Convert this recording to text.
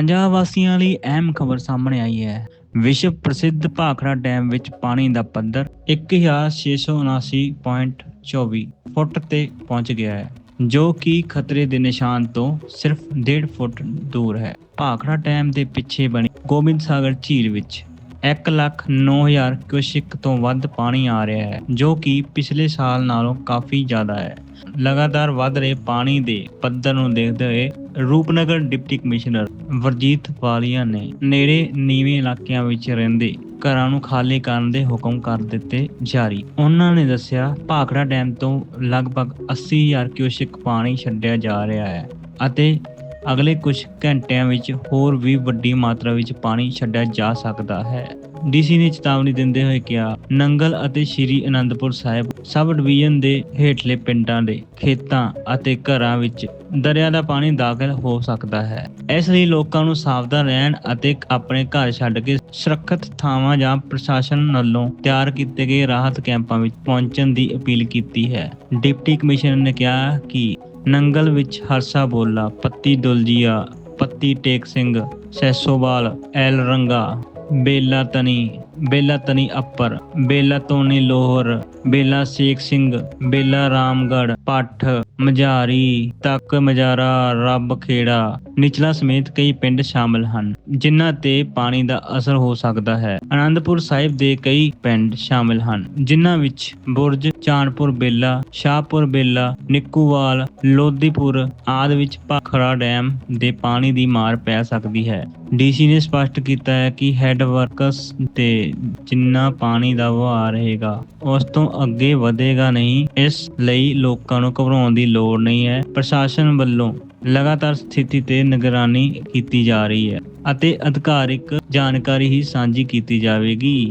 ਪੰਜਾਬ ਵਾਸੀਆਂ ਲਈ ਅਹਿਮ ਖਬਰ ਸਾਹਮਣੇ ਆਈ ਹੈ। ਵਿਸ਼ਵ ਪ੍ਰਸਿੱਧ ਭਾਖੜਾ ਡੈਮ ਵਿੱਚ ਪਾਣੀ ਦਾ ਪੱਧਰ 1679.24 ਫੁੱਟ ਤੇ ਪਹੁੰਚ ਗਿਆ ਹੈ, ਜੋ ਕਿ ਖਤਰੇ ਦੇ ਨਿਸ਼ਾਨ ਤੋਂ ਸਿਰਫ 1.5 ਫੁੱਟ ਦੂਰ ਹੈ। ਭਾਖੜਾ ਡੈਮ ਦੇ ਪਿੱਛੇ ਬਣੀ ਗੋਬਿੰਦ ਸਾਗਰ ਝੀਲ ਵਿੱਚ 1 ਲੱਖ 9000 ਕਿਊਸਿਕ ਤੋਂ ਵੱਧ ਪਾਣੀ ਆ ਰਿਹਾ ਹੈ, ਜੋ ਕਿ ਪਿਛਲੇ ਸਾਲ ਨਾਲੋਂ ਕਾਫੀ ਜ਼ਿਆਦਾ ਹੈ। ਲਗਾਤਾਰ ਵੱਧ ਰਹੇ ਪਾਣੀ ਦੇ ਪੱਧਰ ਨੂੰ ਦੇਖਦੇ ਹੋਏ ਰੂਪਨਗਰ ਡਿਪਟੀ ਕਮਿਸ਼ਨਰ ਵਰਜੀਤ ਵਾਲੀਆ ਨੇ ਨੇੜੇ ਨੀਵੇਂ ਇਲਾਕਿਆਂ ਵਿੱਚ ਰਹਿੰਦੇ ਘਰਾਂ ਨੂੰ ਖਾਲੀ ਕਰਨ ਦੇ ਹੁਕਮ ਕਰ ਦਿੱਤੇ ਜਾਰੀ। ਉਹਨਾਂ ਨੇ ਦੱਸਿਆ, ਭਾਖੜਾ ਡੈਮ ਤੋਂ ਲਗਭਗ 80000 ਕਿਊਸਿਕ ਪਾਣੀ ਛੱਡਿਆ ਜਾ ਰਿਹਾ ਹੈ ਅਤੇ ਅਗਲੇ ਕੁਝ ਘੰਟਿਆਂ ਵਿੱਚ ਹੋਰ ਵੀ ਵੱਡੀ ਮਾਤਰਾ ਵਿੱਚ ਪਾਣੀ ਛੱਡਿਆ ਜਾ ਸਕਦਾ ਹੈ। ਡੀਸੀ ਨੇ ਚੇਤਾਵਨੀ ਦਿੰਦੇ ਹੋਏ ਕਿਹਾ, ਨੰਗਲ ਅਤੇ ਸ਼੍ਰੀ ਅਨੰਦਪੁਰ ਸਾਹਿਬ ਸਬ ਡਿਵੀਜ਼ਨ ਦੇ ਹੇਠਲੇ ਪਿੰਡਾਂ ਦੇ ਖੇਤਾਂ ਅਤੇ ਘਰਾਂ ਵਿੱਚ ਦਰਿਆ ਦਾ ਪਾਣੀ ਦਾਖਲ ਹੋ ਸਕਦਾ ਹੈ। ਇਸ ਲਈ ਲੋਕਾਂ ਨੂੰ ਸਾਵਧਾਨ ਰਹਿਣ ਅਤੇ ਆਪਣੇ ਘਰ ਛੱਡ ਕੇ ਸੁਰੱਖਿਅਤ ਥਾਵਾਂ ਜਾਂ ਪ੍ਰਸ਼ਾਸਨ ਵੱਲੋਂ ਤਿਆਰ ਕੀਤੇ ਗਏ ਰਾਹਤ ਕੈਂਪਾਂ ਵਿੱਚ ਪਹੁੰਚਣ ਦੀ ਅਪੀਲ ਕੀਤੀ ਹੈ। ਡਿਪਟੀ ਕਮਿਸ਼ਨਰ ਨੇ ਕਿਹਾ ਕਿ ਨੰਗਲ ਵਿੱਚ ਹਰਸਾ ਬੋਲਾ ਪੱਤੀ ਦੁਲਜੀਆ ਪੱਤੀ ਟੇਕ ਸਿੰਘ ਸੈਸੋਵਾਲ ਐਲ ਰੰਗਾ ਬੇਲਾ ਤਨੀ। ਬੇਲਾ ਤਨੀ ਅੱਪਰ, ਬੇਲਾ ਤੋਨੀ ਲੋਹਰ, ਬੇਲਾ ਸੇਖ ਸਿੰਘ, ਬੇਲਾ ਰਾਮਗੜ ਪੱਠ, ਮਝਾਰੀ, ਤੱਕ ਮਜਾਰਾ, ਰੱਬ ਖੇੜਾ, ਨਿਚਲਾ ਸਮੇਤ ਕਈ ਪਿੰਡ ਸ਼ਾਮਲ ਹਨ, ਜਿਨ੍ਹਾਂ ਤੇ ਪਾਣੀ ਦਾ ਅਸਰ ਹੋ ਸਕਦਾ ਹੈ। ਆਨੰਦਪੁਰ ਸਾਹਿਬ ਦੇ ਕਈ ਪਿੰਡ ਸ਼ਾਮਲ ਹਨ, ਜਿਨ੍ਹਾਂ ਵਿੱਚ ਬੁਰਜ, ਚਾਨਪੁਰ ਬੇਲਾ, ਸ਼ਾਹਪੁਰ ਬੇਲਾ, ਨਿੱਕੂਵਾਲ ਲੋਧੀਪੁਰ ਆਦਿ ਵਿੱਚ ਭਾਖੜਾ ਡੈਮ ਦੇ ਪਾਣੀ ਦੀ ਮਾਰ ਪੈ ਸਕਦੀ ਹੈ। ਡੀਸੀ ਨੇ ਸਪਸ਼ਟ ਕੀਤਾ ਹੈ ਕਿ ਹੈੱਡ ਵਰਕਸ ਤੇ ਜਿੰਨਾ ਪਾਣੀ ਦਾ ਵਹਾਅ ਰਹੇਗਾ, ਉਸ ਤੋਂ ਅੱਗੇ ਵਧੇਗਾ ਨਹੀਂ। ਇਸ ਲਈ ਲੋਕਾਂ ਨੂੰ ਘਬਰਾਉਣ ਦੀ ਲੋੜ ਨਹੀਂ ਹੈ। ਪ੍ਰਸ਼ਾਸਨ ਵੱਲੋਂ ਲਗਾਤਾਰ ਸਥਿਤੀ ਤੇ ਨਿਗਰਾਨੀ ਕੀਤੀ ਜਾ ਰਹੀ ਹੈ ਅਤੇ ਅਧਿਕਾਰਿਕ ਜਾਣਕਾਰੀ ਹੀ ਸਾਂਝੀ ਕੀਤੀ ਜਾਵੇਗੀ।